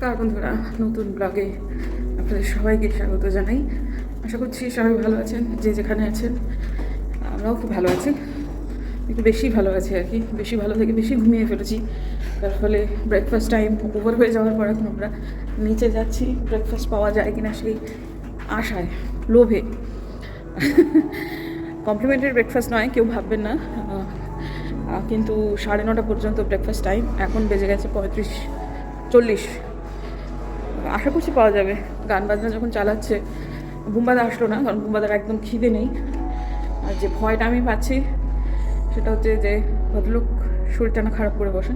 নমস্কার বন্ধুরা, নতুন ব্লগে আপনাদের সবাইকে স্বাগত জানাই। আশা করছি সবাই ভালো আছেন, যে যেখানে আছেন, আমরাও খুব ভালো আছি। একটু বেশি ভালো আছি আর কি, বেশি ভালো থেকে বেশি ঘুমিয়ে ফেলেছি। তার ফলে ব্রেকফাস্ট টাইম ওভার হয়ে যাওয়ার পর এখন আমরা নিচে যাচ্ছি ব্রেকফাস্ট পাওয়া যায় কিনা সেই আশায়, লোভে। কমপ্লিমেন্টারি ব্রেকফাস্ট নয়, কেউ ভাববেন না। কিন্তু সাড়ে নটা পর্যন্ত ব্রেকফাস্ট টাইম এখন বেজে গেছে পঁয়ত্রিশ, চল্লিশ। আশা করছি পাওয়া যাবে। গান বাজনা যখন চালাচ্ছে বুম্বাদা আসলো না, কারণ বুম্বাদার একদম খিদে নেই। আর যে ভয়টা আমি পাচ্ছি, সেটা হচ্ছে যে ভদ্রলোক শরীরটা না খারাপ করে বসে।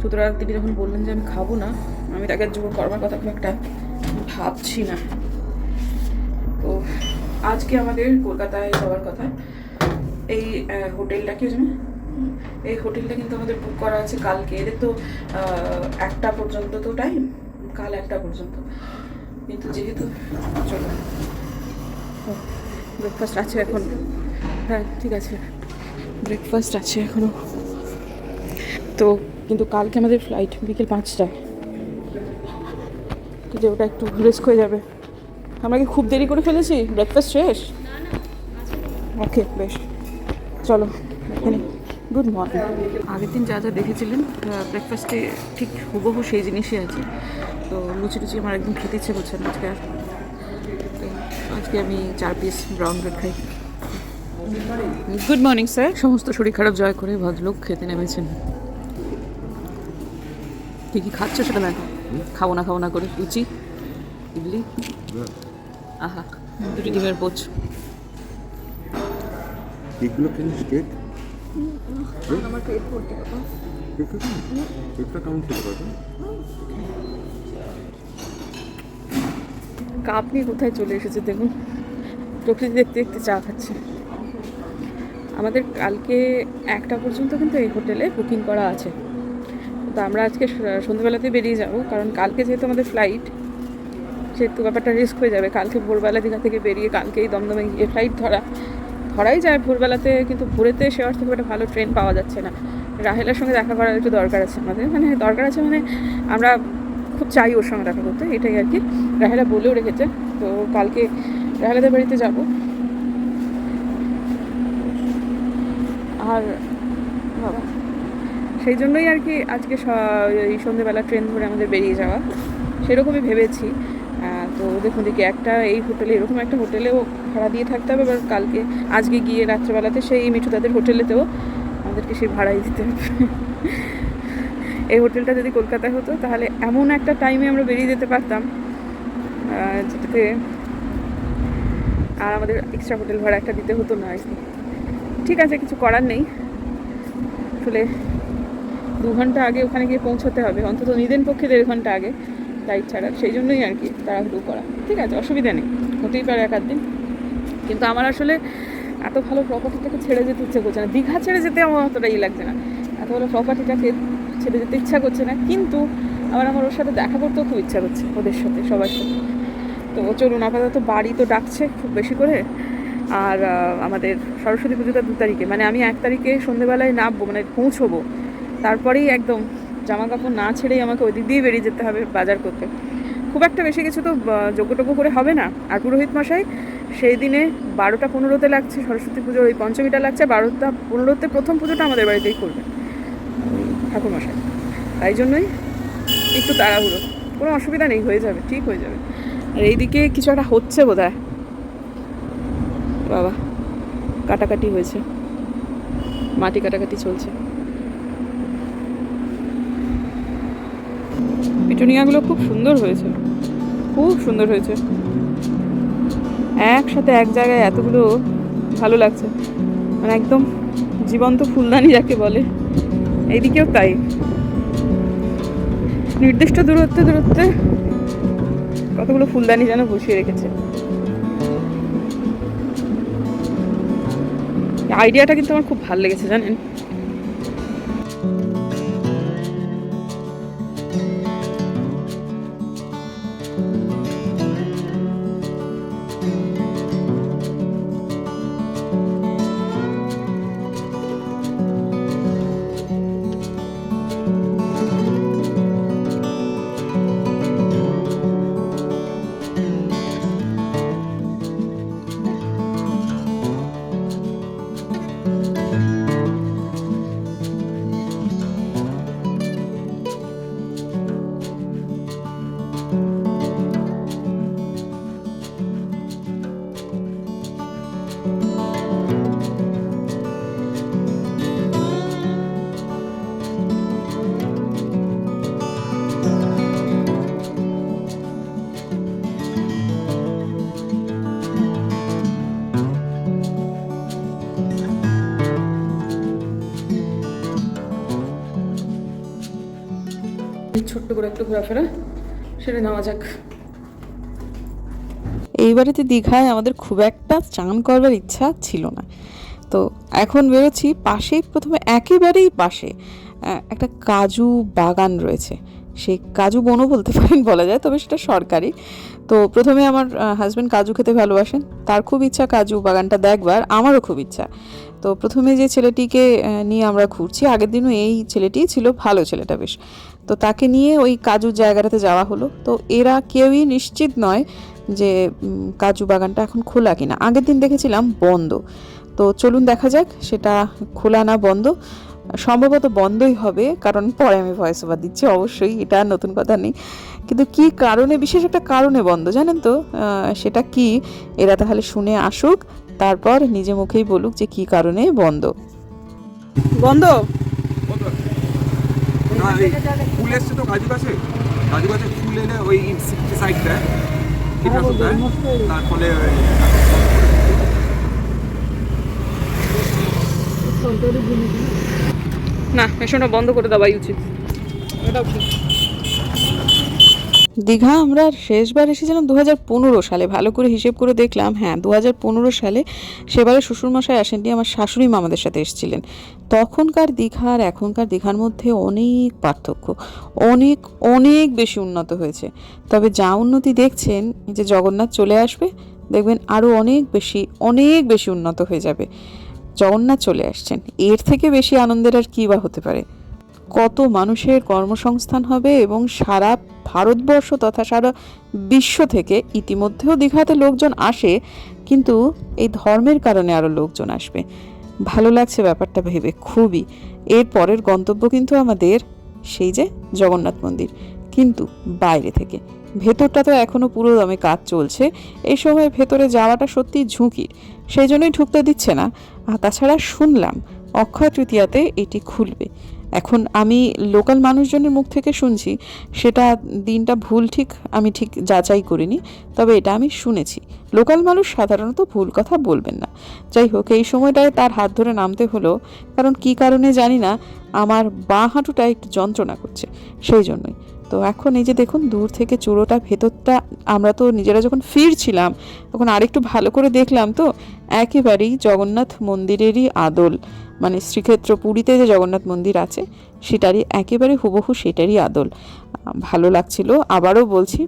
সুতরাং তিনি যখন বললেন যে আমি খাব না, আমি তাকে জোর করবার কথা খুব একটা ভাবছি না। তো আজকে আমাদের কলকাতায় যাওয়ার কথা। এই হোটেলটা কি জানো? এই হোটেলটা কিন্তু আমাদের বুক করা আছে কালকে। এদের তো একটা পর্যন্ত তো টাইম কাল একটা পর্যন্ত। কিন্তু যেহেতু চলো। ব্রেকফাস্ট আছে এখন। হ্যাঁ ঠিক আছে। ব্রেকফাস্ট আছে এখনও। তো কিন্তু কালকে আমাদের ফ্লাইট বিকেল পাঁচটায়। তো যে ওটা একটু রিস্ক হয়ে যাবে। আমরা কি খুব দেরি করে ফেলেছি? ব্রেকফাস্ট শেষ? ওকে বেশ। চলো এখানে গুড মর্নিং আগের দিন যা যা দেখেছিলেন ব্রেকফাস্টে ঠিক হুবহু সেই জিনিসই আছে। তো লুচি টুচি আমার একদম খেতে ইচ্ছে করছে না আজকে আর। আজকে আমি চার পিস ব্রাউন ব্রেড খাই। গুড মর্নিং স্যার সমস্ত শরীর খারাপ জয় করে ভদ্রলোক খেতে নেমেছেন। কী কী খাচ্ছ সেটা দেখো খাব না খাব না করে। লুচি ইডলি আহা দুটি ডিমের পোচ। কেক আমার পেট ভর্তি কেমন কাপ নিয়ে কোথায় চলে এসেছে দেখুন। প্রকৃতি দেখতে দেখতে চা খাচ্ছে। আমাদের কালকে একটা পর্যন্ত কিন্তু এই হোটেলে বুকিং করা আছে। তো আমরা আজকে সন্ধ্যেবেলাতে বেরিয়ে যাব কারণ কালকে যেহেতু আমাদের ফ্লাইট সেহেতু ব্যাপারটা রিস্ক হয়ে যাবে। কালকে ভোরবেলা দীঘা থেকে বেরিয়ে কালকেই দমদমে গিয়ে ফ্লাইট ধরা। ধরাই যায় ভোরবেলাতে, কিন্তু ভোরেতে সে অর্থে খুব একটা ভালো ট্রেন পাওয়া যাচ্ছে না। রাহেলার সঙ্গে দেখা করার একটু দরকার আছে আমাদের। মানে দরকার আছে মানে আমরা খুব চাই ওর সঙ্গে দেখা করতে, এটাই আর কি। রাহেলা বলেও রেখেছে, তো কালকে রাহেলাদের বাড়িতে যাব। আর বাবা, সেই জন্যই আর কি আজকে এই সন্ধ্যেবেলা ট্রেন ধরে আমাদের বেরিয়ে যাওয়া। সেরকমই ভেবেছি। তো দেখুন দেখি একটা এই হোটেলে, এরকম একটা হোটেলেও ভাড়া দিয়ে থাকতে হবে, এবার কালকে, আজকে গিয়ে রাত্রেবেলাতে সেই মিঠু তাদের হোটেলেতেও আমাদেরকে সেই ভাড়াই দিতে হবে। এই হোটেলটা যদি কলকাতায় হতো, তাহলে এমন একটা টাইমে আমরা বেরিয়ে যেতে পারতাম যেটাতে আর আমাদের এক্সট্রা হোটেল ভাড়া একটা দিতে হতো না আর ঠিক আছে, কিছু করার নেই। আসলে দু ঘণ্টা আগে ওখানে গিয়ে পৌঁছতে হবে, অন্তত নিদেন পক্ষে দেড় ঘণ্টা আগে। ফ্লাইট ছাড়া, সেই জন্যই আর কি তাড়াহুড়ো করা। ঠিক আছে, অসুবিধা নেই, হতেই পারে এক দিন। কিন্তু আমার আসলে এত ভালো প্রপার্টিটাকে ছেড়ে যেতে ইচ্ছে করছে না। দীঘা ছেড়ে যেতে আমার অতটা ই লাগছে না। এত ভালো প্রপার্টিটাকে ছেড়ে যেতে ইচ্ছা করছে না। কিন্তু আবার আমার ওর সাথে দেখা করতেও খুব ইচ্ছা করছে ওদের সাথে, সবার সাথে। তো চলুন, আপাতত বাড়ি তো ডাকছে খুব বেশি করে। আর আমাদের সরস্বতী পুজোটা দু তারিখে। মানে আমি এক তারিখে সন্ধেবেলায় নামবো মানে পৌঁছবো। তারপরেই একদম জামা কাপড় না ছেড়েই আমাকে ওই দিক দিয়ে বেরিয়ে যেতে হবে বাজার করতে। খুব একটা বেশি কিছু তো যোগ্যটোগ্য করে হবে না। আর পুরোহিত মশাই, সেই দিনে বারোটা পনেরোতে লাগছে সরস্বতী পুজোর ওই পঞ্চমীটা লাগছে, বারোটা পনেরোতে প্রথম পুজোটা আমাদের বাড়িতেই করবে ঠাকুর মশাই। তাই জন্যই একটু তাড়াহুড়ো। কোনো অসুবিধা নেই, হয়ে যাবে, ঠিক হয়ে যাবে। আর এইদিকে কিছু একটা হচ্ছে বোধ হয় বাবা, কাটাকাটি হয়েছে। মাটি কাটাকাটি চলছে। পিটুনিয়াগুলো খুব সুন্দর হয়েছে। খুব সুন্দর হয়েছে। একসাথে এক জায়গায় এতগুলো ভালো লাগছে। মানে একদম জীবন্ত ফুলদানি যাকে বলে। এইদিকেও তাই। নির্দিষ্ট দূরত্বে দূরত্বে কতগুলো ফুলদানি যেন বসিয়ে রেখেছে। আইডিয়াটা কিন্তু আমার খুব ভালো লেগেছে, জানেন? করে একটু ঘোরাফেরা সেরে নেওয়া যাক। এইবারেতে দীঘায় আমাদের খুব একটা চান করবার ইচ্ছা ছিল না। তো এখন বেরোচ্ছি, পাশেই প্রথমে একেবারেই পাশে একটা কাজু বাগান রয়েছে। সেই কাজু বনও বলতে পারেন, বলা যায়, তবে সেটা সরকারি। তো প্রথমে আমার হাজব্যান্ড কাজু খেতে ভালোবাসেন। তার খুব ইচ্ছা কাজু বাগানটা দেখবার, আমারও খুব ইচ্ছা। তো প্রথমে যে ছেলেটিকে নিয়ে আমরা ঘুরছি, আগের দিনও এই ছেলেটি ছিল, ভালো ছেলেটা বেশ। তো তাকে নিয়ে ওই কাজুর জায়গাটাতে যাওয়া হলো। তো এরা কেউই নিশ্চিত নয় যে কাজু বাগানটা এখন খোলা কিনা। আগের দিন দেখেছিলাম বন্ধ। তো চলুন দেখা যাক, সেটা খোলা না বন্ধ। সম্ভবত বন্ধই হবে, কারণ পরে আমি ভয়েস ওভার দিচ্ছি, অবশ্যই এটা নতুন কথা নেই। কিন্তু কি কারণে, বিশেষ একটা কারণে বন্ধ, জানেন তো? সেটা কি? এরা তাহলে শুনে আসুক, তারপর নিজে মুখেই বলুক যে কি কারণে বন্ধ। বন্ধ? না এই ফুল এসছে তো কাজু গাছে? কাজু গাছে ফুল এলে ওই সাইড দেয় কীটনাশক দেয় তার ফলে না মেশিনটা বন্ধ করে দেওয়াই উচিত। এটাও ঠিক। দীঘা আমরা শেষবার এসেছিলাম দু হাজার পনেরো সালে। ভালো করে হিসেব করে দেখলাম হ্যাঁ দু হাজার পনেরো সালে সেবারে শ্বশুরমশাই আসেননি, আমার শাশুড়ি মামাদের সাথে এসেছিলেন। তখনকার দীঘা আর এখনকার দীঘার মধ্যে অনেক পার্থক্য, অনেক অনেক বেশি উন্নত হয়েছে। তবে যা উন্নতি দেখছেন যে জগন্নাথ চলে আসবে, দেখবেন আরও অনেক বেশি অনেক বেশি উন্নত হয়ে যাবে। জগন্নাথ চলে আসছেন, এর থেকে বেশি আনন্দের আর কী বা হতে পারে? কত মানুষের কর্মসংস্থান হবে এবং সারা ভারতবর্ষ তথা সারা বিশ্ব থেকে ইতিমধ্যেও দীঘাতে লোকজন আসে, কিন্তু এই ধর্মের কারণে আরও লোকজন আসবে। ভালো লাগছে ব্যাপারটা ভেবে, খুবই। এর পরের গন্তব্য কিন্তু আমাদের সেই যে জগন্নাথ মন্দির। কিন্তু বাইরে থেকে। ভেতরটা তো এখনও পুরো দমে কাজ চলছে। এই সময় ভেতরে যাওয়াটা সত্যি ঝুঁকির সেই জন্যই ঢুকতে দিচ্ছে না। আর তাছাড়া শুনলাম, অক্ষয় তৃতীয়াতে এটি খুলবে। এখন আমি লোকাল মানুষজনের মুখ থেকে শুনছি, সেটা দিনটা ভুল ঠিক আমি ঠিক যাচাই করিনি, তবে এটা আমি শুনেছি। লোকাল মানুষ সাধারণত ভুল কথা বলবেন না। যাই হোক, এই সময়টায় তার হাত ধরে নামতে হলো, কারণ কি কারণে জানি না, আমার বাঁ হাঁটুটা একটু যন্ত্রণা করছে, সেই জন্যই। তো এখন এই যে দেখুন, দূর থেকে চূড়োটা, ভেতরটা, আমরা তো নিজেরা যখন ফিরছিলাম, তখন আরেকটু ভালো করে দেখলাম তো, একেবারেই জগন্নাথ মন্দিরেরই আদল। মানে শ্রীক্ষেত্র পুরীতে যে জগন্নাথ মন্দির আছে, সেটারই একেবারে হুবহু সেটারই আদল। ভালো লাগছিল। আবারও বলছি,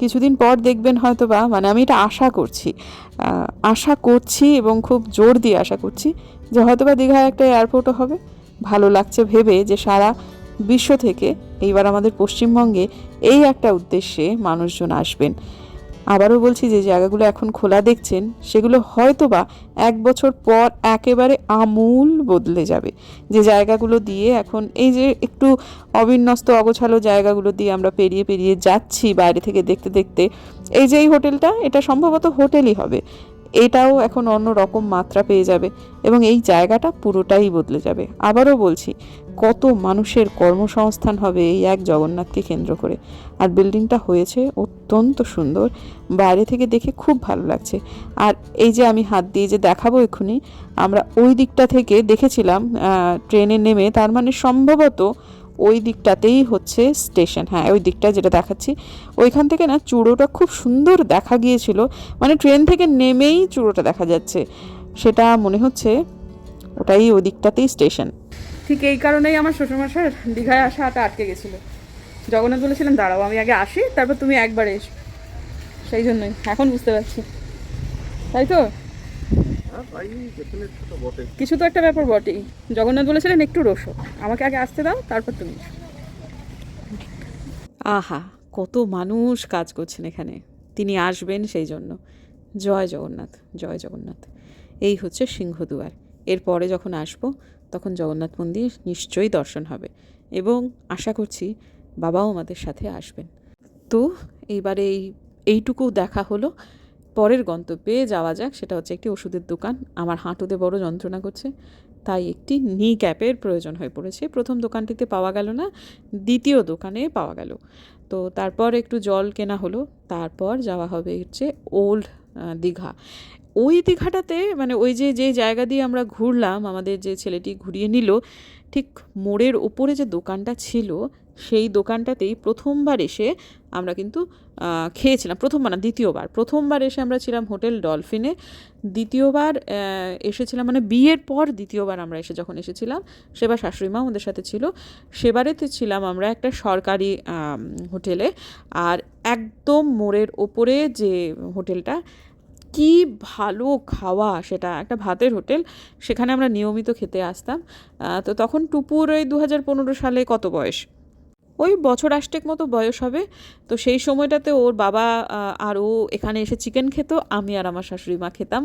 কিছুদিন পর দেখবেন হয়তো বা মানে আমি এটা আশা করছি আশা করছি এবং খুব জোর দিয়ে আশা করছি যে হয়তো বা দীঘায় একটা এয়ারপোর্টও হবে। ভালো লাগছে ভেবে যে সারা বিশ্ব থেকে এইবার আমাদের পশ্চিমবঙ্গে এই একটা উদ্দেশ্যে মানুষজন আসবেন। আবারও বলছি যে জায়গাগুলো এখন খোলা দেখছেন, সেগুলো হয়তো বা এক বছর পর একেবারে আমূল বদলে যাবে। যে জায়গাগুলো দিয়ে এখন এই যে একটু অবিন্যস্ত, অগোছালো জায়গাগুলো দিয়ে আমরা পেরিয়ে পেরিয়ে যাচ্ছি বাইরে থেকে দেখতে দেখতে, এই যে এই হোটেলটা, এটা সম্ভবত হোটেলই হবে। এটাও এখন অন্য রকম মাত্রা পেয়ে যাবে এবং এই জায়গাটা পুরোটাই বদলে যাবে। আবারও বলছি, কত মানুষের কর্মসংস্থান হবে এই এক জগন্নাথকে কেন্দ্র করে। আর বিল্ডিংটা হয়েছে অত্যন্ত সুন্দর, বাইরে থেকে দেখে খুব ভালো লাগছে। আর এই যে আমি হাত দিয়ে যে দেখাবো এক্ষুনি, আমরা ওই দিকটা থেকে দেখেছিলাম ট্রেনে নেমে, তার মানে সম্ভবত ওই দিকটাতেই হচ্ছে স্টেশন। হ্যাঁ ওই দিকটা যেটা দেখাচ্ছি, ওইখান থেকে না চূড়োটা খুব সুন্দর দেখা গিয়েছিল। মানে ট্রেন থেকে নেমেই চূড়োটা দেখা যাচ্ছে। সেটা মনে হচ্ছে ওটাই ওই দিকটাতেই স্টেশন। ঠিক এই কারণেই আমার শ্বশুরমশাই দীঘায় আসা আসাটা আটকে গেছিল। জগন্নাথ বলেছিলেন, দাঁড়াও, আমি আগে আসি, তারপর তুমি একবারে এসো। সেই জন্যই, এখন বুঝতে পারছি। তাই তো? কিছু তো একটা ব্যাপার বটেই। জগন্নাথ বলেছিলেন একটু রসো আমাকে আগে আসতে দাও তারপর তুমি আহা কত মানুষ কাজ করছেন এখানে। তিনি আসবেন সেই জন্য। জয় জগন্নাথ জয় জগন্নাথ। এই হচ্ছে সিংহদুয়ার। এরপরে যখন আসব তখন জগন্নাথ মন্দির নিশ্চয়ই দর্শন হবে। এবং আশা করছি বাবাও আমাদের সাথে আসবেন। তো এইবারে এই এইটুকু দেখা হলো। পরের গন্তব্যে যাওয়া যাক, সেটা হচ্ছে একটি ওষুধের দোকান। আমার হাঁটুতে বড় যন্ত্রণা করছে, তাই একটি নি ক্যাপের প্রয়োজন হয়ে পড়েছে। প্রথম দোকানটিতে পাওয়া গেল না, দ্বিতীয় দোকানে পাওয়া গেল। তো তারপর একটু জল কেনা হলো, তারপর যাওয়া হবে হচ্ছে ওল্ড দীঘা। ওই দীঘাটাতে মানে ওই যে যে জায়গা দিয়ে আমরা ঘুরলাম, আমাদের যে ছেলেটি ঘুরিয়ে নিল, ঠিক মোড়ের ওপরে যে দোকানটা ছিল সেই দোকানটাতেই প্রথমবার এসে আমরা কিন্তু খেয়েছিলাম। প্রথমবার না, দ্বিতীয়বার। প্রথমবার এসে আমরা ছিলাম হোটেল ডলফিনে। দ্বিতীয়বার এসেছিলাম মানে বিয়ের পর দ্বিতীয়বার আমরা এসে যখন এসেছিলাম সেবার শাশুড়ি মা আমাদের সাথে ছিল। সেবারেতে ছিলাম আমরা একটা সরকারি হোটেলে। আর একদম মোড়ের ওপরে যে হোটেলটা, কি ভালো খাওয়া সেটা, একটা ভাতের হোটেল। সেখানে আমরা নিয়মিত খেতে আসতাম। তো তখন টুপুর ওই দু হাজার পনেরো সালে কত বয়স? ওই বছর আষ্টেক মতো বয়স হবে। তো সেই সময়টাতে ওর বাবা আর ও এখানে এসে চিকেন খেত, আমি আর আমার শাশুড়ি মা খেতাম।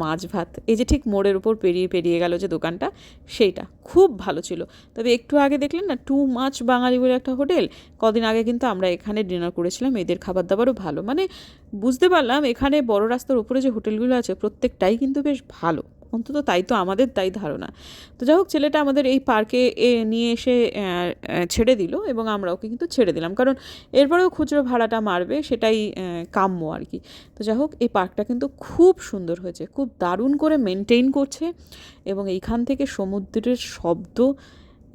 মাছ, ভাত, এই যে ঠিক মোড়ের উপর পেরিয়ে পেরিয়ে গেল যে দোকানটা, সেইটা খুব ভালো ছিল। তবে একটু আগে দেখলেন না টু মাছ বাঙালি বলে একটা হোটেল, কদিন আগে কিন্তু আমরা এখানে ডিনার করেছিলাম, এদের খাবার দাবারও ভালো। মানে বুঝতে পারলাম, এখানে বড় রাস্তার উপরে যে হোটেলগুলো আছে, প্রত্যেকটাই কিন্তু বেশ ভালো। অন্তত তাই তো আমাদের তাই ধারণা। তো যাই হোক, ছেলেটা আমাদের এই পার্কে নিয়ে এসে ছেড়ে দিল এবং আমরা ওকে কিন্তু ছেড়ে দিলাম। কারণ এরপরেও খুচরো ভাড়াটা মারবে, সেটাই কাম্য আর কি। তো যাই হোক, এই পার্কটা কিন্তু খুব সুন্দর হয়েছে খুব দারুণ করে মেনটেন করছে এবং এইখান থেকে সমুদ্রের শব্দ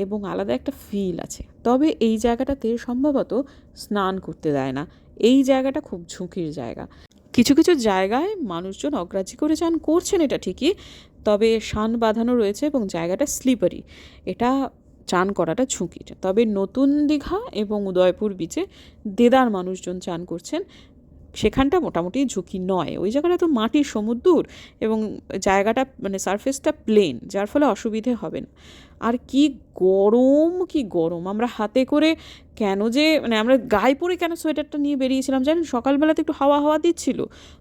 এবং আলাদা একটা ফিল আছে। তবে এই জায়গাটাতে সম্ভবত স্নান করতে দেয় না। এই জায়গাটা খুব ঝুঁকির জায়গা। কিছু কিছু জায়গায় মানুষজন অগ্রাহ্য করে চান করছেন এটা ঠিকই, তবে শান বাঁধানো রয়েছে এবং জায়গাটা স্লিপারি এটা চান করাটা ঝুঁকির। তবে নতুন দীঘা এবং উদয়পুর বিচে দেদার মানুষজন চান করছেন। সেখানটা মোটামুটি ঝুঁকি নয়। ওই জায়গাটা তো মাটির সমুদ্র এবং জায়গাটা মানে সারফেসটা প্লেন যার ফলে অসুবিধে হবে না। আর কি গরম কি গরম! আমরা হাতে করে কেন যে মানে আমরা গায়ে পরে কেন সোয়েটারটা নিয়ে বেরিয়েছিলাম জানেন? সকালবেলাতে একটু হাওয়া হাওয়া দিচ্ছিল,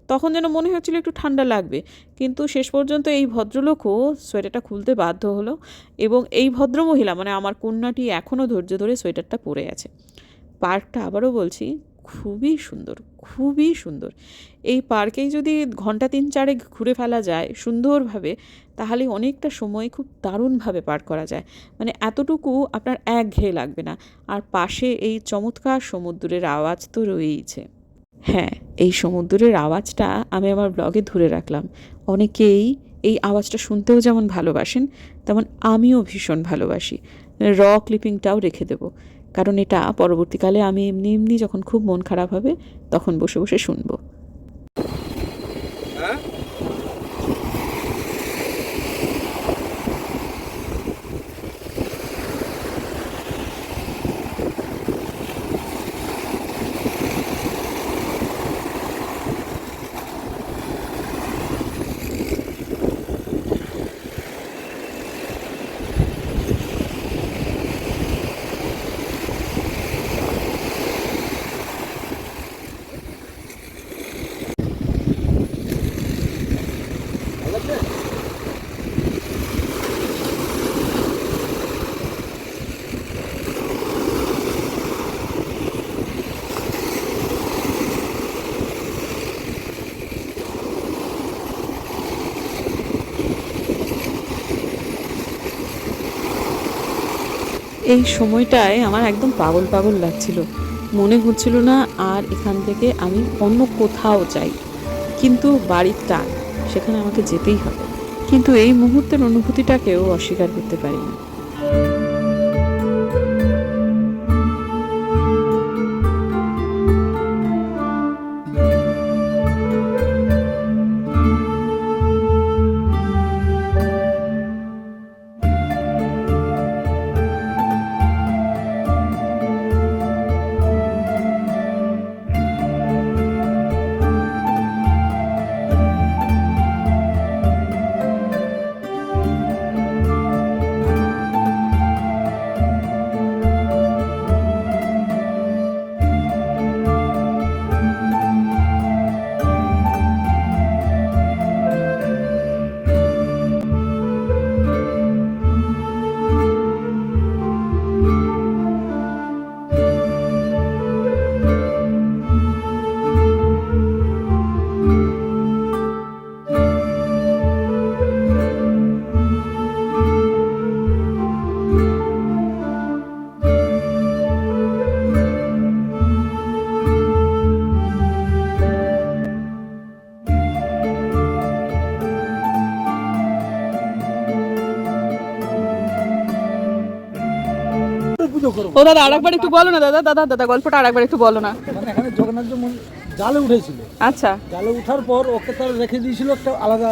তখন যেন মনে হচ্ছিল একটু ঠান্ডা লাগবে। কিন্তু শেষ পর্যন্ত এই ভদ্রলোকও সোয়েটারটা খুলতে বাধ্য হলো এবং এই ভদ্রমহিলা মানে আমার কন্যাটি এখনও ধৈর্য ধরে সোয়েটারটা পরে আছে। পার্কটা আবারও বলছি খুবই সুন্দর খুবই সুন্দর। এই পার্কেই যদি ঘণ্টা তিন চারে ঘুরে ফেলা যায় সুন্দরভাবে, তাহলে অনেকটা সময় খুব দারুণভাবে পার করা যায়। মানে এতটুকু আপনার এক ঘেয়ে লাগবে না। আর পাশে এই চমৎকার সমুদ্রের আওয়াজ তো রয়েইছে। হ্যাঁ এই সমুদ্রের আওয়াজটা আমি আমার ব্লগে ধরে রাখলাম। অনেকেই এই আওয়াজটা শুনতেও যেমন ভালোবাসেন, তেমন আমিও ভীষণ ভালোবাসি। র ক্লিপিংটাও রেখে দেবো। কারণ এটা পরবর্তীকালে আমি এমনি এমনি যখন খুব মন খারাপ হবে, তখন বসে বসে শুনব। হ্যাঁ? এই সময়টায় আমার একদম পাগল পাগল লাগছিল। মনে হচ্ছিল না আর এখান থেকে আমি অন্য কোথাও যাই। কিন্তু বাড়ির টান, সেখানে আমাকে যেতেই হবে। কিন্তু এই মুহূর্তের অনুভূতিটাকেও অস্বীকার করতে পারি না করব ও দাদা আরেকবার একটু বলো না দাদা দাদা দাদা গল্পটা আরেকবার একটু বলো না। মানে এখানে জগন্নাথ যে জালে উঠেছিল। আচ্ছা। জালে উঠার পর ওকে তার রেখে দিয়েছিল একটা আলাদা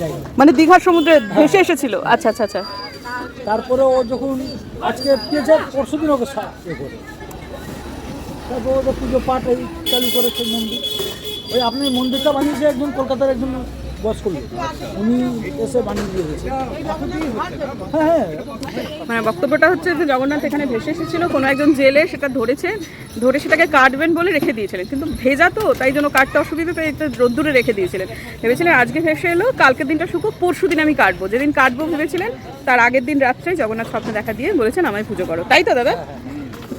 জায়গা। মানে দীঘার সমুদ্রে ভেসে এসেছিল? আচ্ছা আচ্ছা আচ্ছা। তারপরে ও যখন আজকে পেয়েছে পরশু দিন ওকে ইয়ে করে। তারপর ওদের পুজো পাঠ এই চালু করেছে মন্দির। ওই আপনি মন্দিরটা বানিয়েছে একজন কলকাতার একজন হ্যাঁ হ্যাঁ। মানে বক্তব্যটা হচ্ছে যে জগন্নাথ এখানে ভেসে এসেছিল, কোনো একজন জেলে সেটা ধরেছে, ধরে সেটাকে কাটবেন বলে রেখে দিয়েছিলেন। কিন্তু ভেজা তো, তাই জন্য কাটতে অসুবিধা, তাই রোদ্দুরে রেখে দিয়েছিলেন। ভেবেছিলেন আজকে ভেসে এলো, কালকের দিনটা শুকুক পরশু দিন আমি কাটবো। যেদিন কাটবো ভেবেছিলেন, তার আগের দিন রাত্রে জগন্নাথ স্বপ্নে দেখা দিয়ে বলেছেন আমায় পুজো করো। তাই তো, দাদা?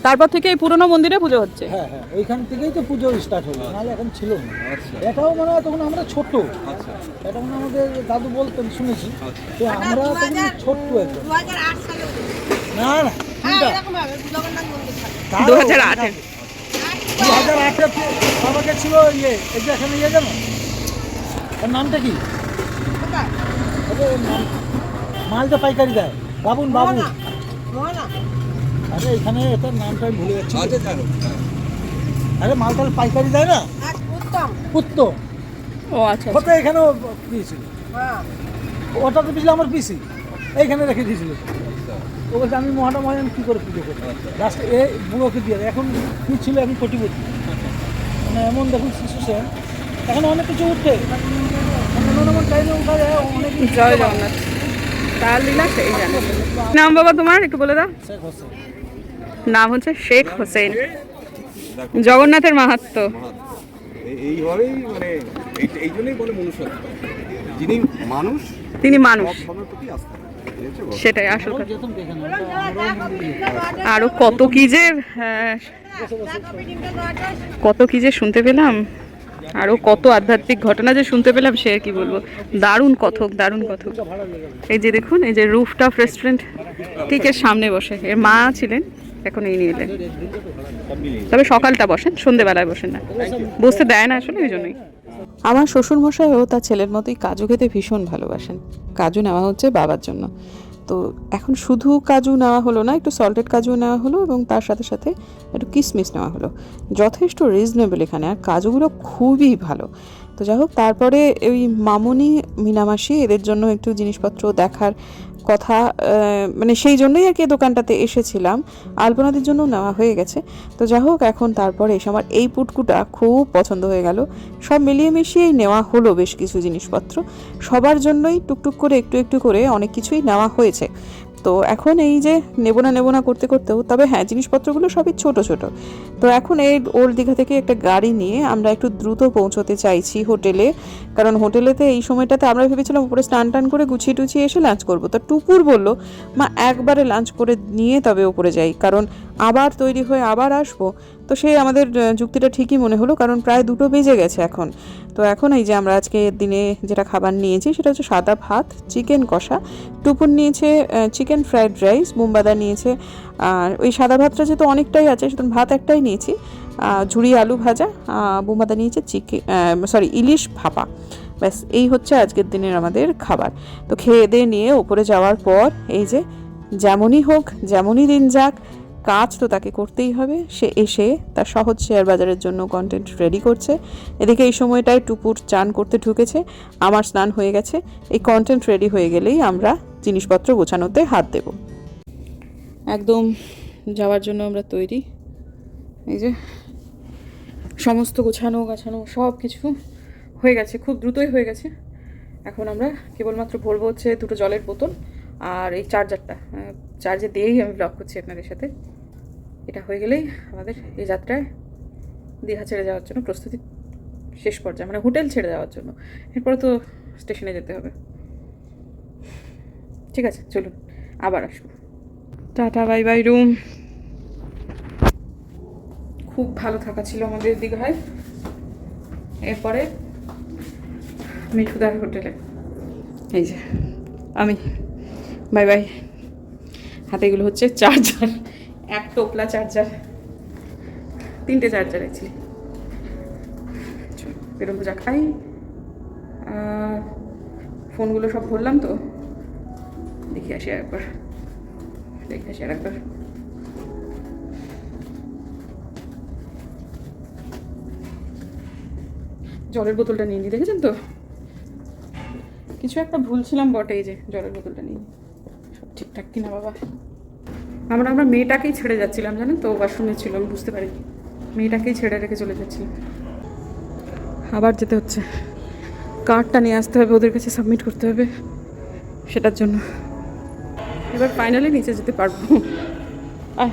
তারপর থেকে এই পুরনো মন্দিরে পুজো হচ্ছে। হ্যাঁ হ্যাঁ এইখান থেকেই তো পুজো স্টার্ট হলো নাহলে এখন ছিল না। এটাও মানে তখন আমরা ছোট। এটা মানে আমাদের দাদু বলতেন শুনেছি। তো আমরা তখন ছোট্ট একদম আট না না হ্যাঁ দু হাজার আটের দু হাজার আটে। বাবাকে ছিল ইয়ে এই যে এখানে ইয়ে জানো? ওর নামটা কি? মালটা পাইকারি দেয়। বাবুন বাবুন। আরে এখানে এটার নামটা আমি ভুলে যাচ্ছি। আচ্ছা জানো আরে মালটার পাইকারি দেয় না? এক উত্তম। পুত্ত ও আচ্ছা ওটা এখানেও দিয়েছিল। হ্যাঁ। ওটা তো ছিল আমার পিসি। এইখানে রেখে দিয়েছিল। ও বলছে আমি মহাটা মহাজন কী করে পুজো করি লাস্টে এ বুড়োকে দিয়ে এখন কি ছিল? এখন কোটিপতি। মানে এমন দেখুন শিশু সেন এখন অনেক কিছু মানে উঠা অনেক কিছু জয় জগন্নাথ। তার লীলা সেই জানে। নাম বাবা তোমার একটু বলে দাও। শেখ হোসেন। নাম হচ্ছে শেখ হোসেন। জগন্নাথের মাহাত্ম। এইভাবেই মানে এই- এই জন্যই বলে মনুষ্যত্ব যিনি মানুষ তিনি মানুষ। সেটাই আসল আরও কত কি যে কত কি যে শুনতে পেলাম আরও কত আধ্যাত্মিক ঘটনা যে শুনতে পেলাম সে কি বলব। দারুণ কথক দারুণ কথক। এই যে দেখুন এই যে রুফটপ রেস্টুরেন্ট ঠিক এর সামনে বসে। এর মা ছিলেন এখন এই নিয়ে তবে সকালটা বসেন, সন্ধেবেলায় বসেন না। বসতে দেয় না আসলে, ওই জন্যই। আমার শ্বশুরমশাইও তার ছেলের মতোই কাজু খেতে ভীষণ ভালোবাসেন। কাজু নেওয়া হচ্ছে বাবার জন্য। তো এখন শুধু কাজু নেওয়া হলো না, একটু সল্টেড কাজু নেওয়া হলো এবং তার সাথে সাথে একটু কিশমিশ নেওয়া হলো। যথেষ্ট রিজনেবল এখানে, আর কাজুগুলো খুবই ভালো। তো যাই হোক, তারপরে ওই মামুনি, মিনামাসি এদের জন্য একটু জিনিসপত্র দেখার কথা মানে সেই জন্যই আর কি দোকানটাতে এসেছিলাম। আলপনাদের জন্য নেওয়া হয়ে গেছে। তো যাই হোক, এখন তারপরে এসে আমার এই পুটকুটা খুব পছন্দ হয়ে গেল। সব মিলিয়ে মিশিয়েই নেওয়া হলো বেশ কিছু জিনিসপত্র। সবার জন্যই টুকটুক করে, একটু একটু করে অনেক কিছুই নেওয়া হয়েছে। তো এখন এই যে নেব না নেব না করতে করতেও, তবে হ্যাঁ জিনিসপত্রগুলো সবই ছোট ছোট। তো এখন এই ওল্ড দীঘা থেকে একটা গাড়ি নিয়ে আমরা একটু দ্রুত পৌঁছতে চাইছি হোটেলে। কারণ হোটেলেতে এই সময়টাতে আমরা ভেবেছিলাম উপরে স্নান টান করে গুছিয়ে টুছিয়ে এসে লাঞ্চ করব। তো টুপুর বলল, মা, একবারে লাঞ্চ করে নিয়ে তবে ওপরে যাই। কারণ আবার তৈরি হয়ে আবার আসব। তো সেই আমাদের যুক্তিটা ঠিকই মনে হলো, কারণ প্রায় দুটো বেজে গেছে এখন। তো এখন এই যে আমরা আজকে দিনে যেটা খাবার নিয়েছি, সেটা হচ্ছে সাদা ভাত, চিকেন কষা। টুপুর নিয়েছে চিকেন ফ্রাইড রাইস, মুম্বাদা নিয়েছে, আর ওই সাদা ভাতটা যেহেতু অনেকটাই আছে, সুতরাং ভাত একটাই নিয়েছি। ঝুড়ি আলু ভাজা বুম্বাদা নিয়েছে চিকেন সরি ইলিশ ভাপা। ব্যাস, এই হচ্ছে আজকের দিনের আমাদের খাবার। তো খেয়ে দিয়ে নিয়ে ওপরে যাওয়ার পর এই যে যেমনই হোক, যেমনই দিন যাক কাজ তো তাকে করতেই হবে। সে এসে তার সহজ শেয়ার বাজারের জন্য কন্টেন্ট রেডি করছে। এদিকে এই সময়টায় টুপুর চান করতে ঢুকেছে। আমার স্নান হয়ে গেছে। এই কন্টেন্ট রেডি হয়ে গেলেই আমরা জিনিসপত্র গোছানোতে হাত দেব। একদম যাওয়ার জন্য আমরা তৈরি। এই যে সমস্ত গোছানো, গাছানো সব কিছু হয়ে গেছে। খুব দ্রুতই হয়ে গেছে। এখন আমরা কেবলমাত্র ভরবো হচ্ছে দুটো জলের বোতল আর এই চার্জারটা চার্জে দিয়েই আমি ব্লগ করছি আপনাদের সাথে। এটা হয়ে গেলেই আমাদের এই যাত্রায় দীঘা ছেড়ে যাওয়ার জন্য প্রস্তুতি শেষ পর্যায়ে মানে হোটেল ছেড়ে যাওয়ার জন্য। এরপরে তো স্টেশনে যেতে হবে। ঠিক আছে চলুন আবার আসব। Tata bye bye room. খুব ভালো থাকা ছিল আমাদের দীঘায়। এরপরে মিঠুদার হোটেলে। এই যে আমি বাই বাই। হাতে এগুলো হচ্ছে চার্জার। এক টোপলা চার্জার। তিনটে চার্জার অ্যাকচুয়ালি বেরোবো যাক। খাই ফোনগুলো সব ভরলাম তো। দেখে আসি একবার দেখে আসি একবার জলের বোতলটা নিয়ে নিই দেখেছেন তো? কিছু একটা ভুলছিলাম বটে, এই যে জলের বোতলটা নিয়ে সব ঠিকঠাক কিনা বাবা? আমরা আমরা মেয়েটাকেই ছেড়ে যাচ্ছিলাম, জানেন তো? ওয়াশরুমে ছিল, আমি বুঝতে পারি মেয়েটাকেই ছেড়ে রেখে চলে যাচ্ছিলাম। আবার যেতে হচ্ছে। কার্ডটা নিয়ে আসতে হবে, ওদের কাছে সাবমিট করতে হবে সেটার জন্য। এবার ফাইনালি নিচে যেতে পারব। আহ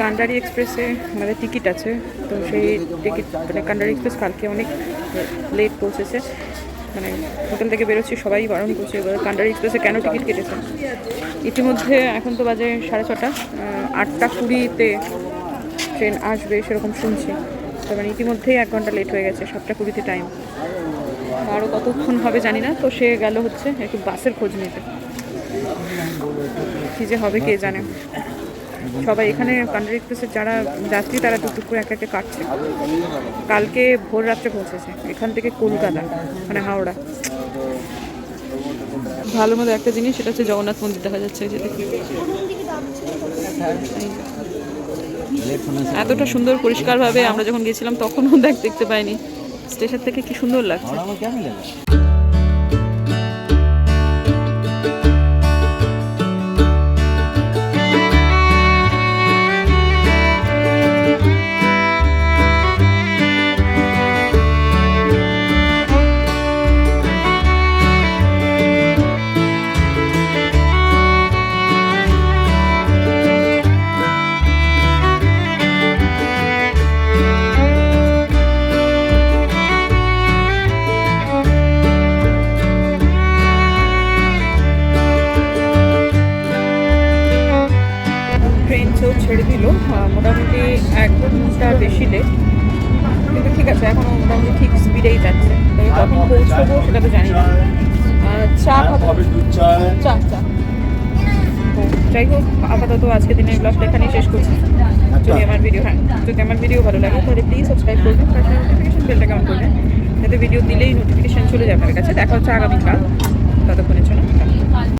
কান্ডারি এক্সপ্রেসে আমাদের টিকিট আছে, তো সেই টিকিট মানে কান্ডারি এক্সপ্রেস কালকে অনেক লেট পৌঁছেছে। মানে হোটেল থেকে বেরোচ্ছি, সবাই বারণ করছে, এবার কান্ডারি এক্সপ্রেসে কেন টিকিট কেটেছে? ইতিমধ্যে এখন তো বাজে সাড়ে ছটা আটটা কুড়িতে ট্রেন আসবে সেরকম শুনছি। তার মানে ইতিমধ্যেই এক ঘণ্টা লেট হয়ে গেছে, সাতটা কুড়িতে টাইম আরও কতক্ষণ হবে জানি না, তো সে গেল হচ্ছে একটু বাসের খোঁজ নিতে। কী যে হবে কে জানে। সবাই এখানে কান্ডারি এক্সপ্রেসের যারা যাত্রী, তারা টুকটুক করে একে একে কাটছে। কালকে ভোর রাত্রে পৌঁছেছে, এখান থেকে কলকাতা মানে হাওড়া। ভালো মতো একটা জিনিস, সেটা হচ্ছে জগন্নাথ মন্দির দেখা যাচ্ছে এতটা সুন্দর পরিষ্কারভাবে আমরা যখন গেছিলাম, তখনও দেখ দেখতে পাইনি। স্টেশন থেকে কি সুন্দর লাগছে। আজকে দিনের ব্লগটা এখানেই শেষ করছি। যদি আমার ভিডিও হ্যাঁ যদি আমার ভিডিও ভালো লাগে তাহলে প্লিজ সাবস্ক্রাইব করবেন পাশে নোটিফিকেশন বেলটা কেমন করবেন যাতে ভিডিও দিলেই নোটিফিকেশন চলে যাবে আমার কাছে। দেখা হচ্ছে আগামীকাল। ততক্ষণের জন্য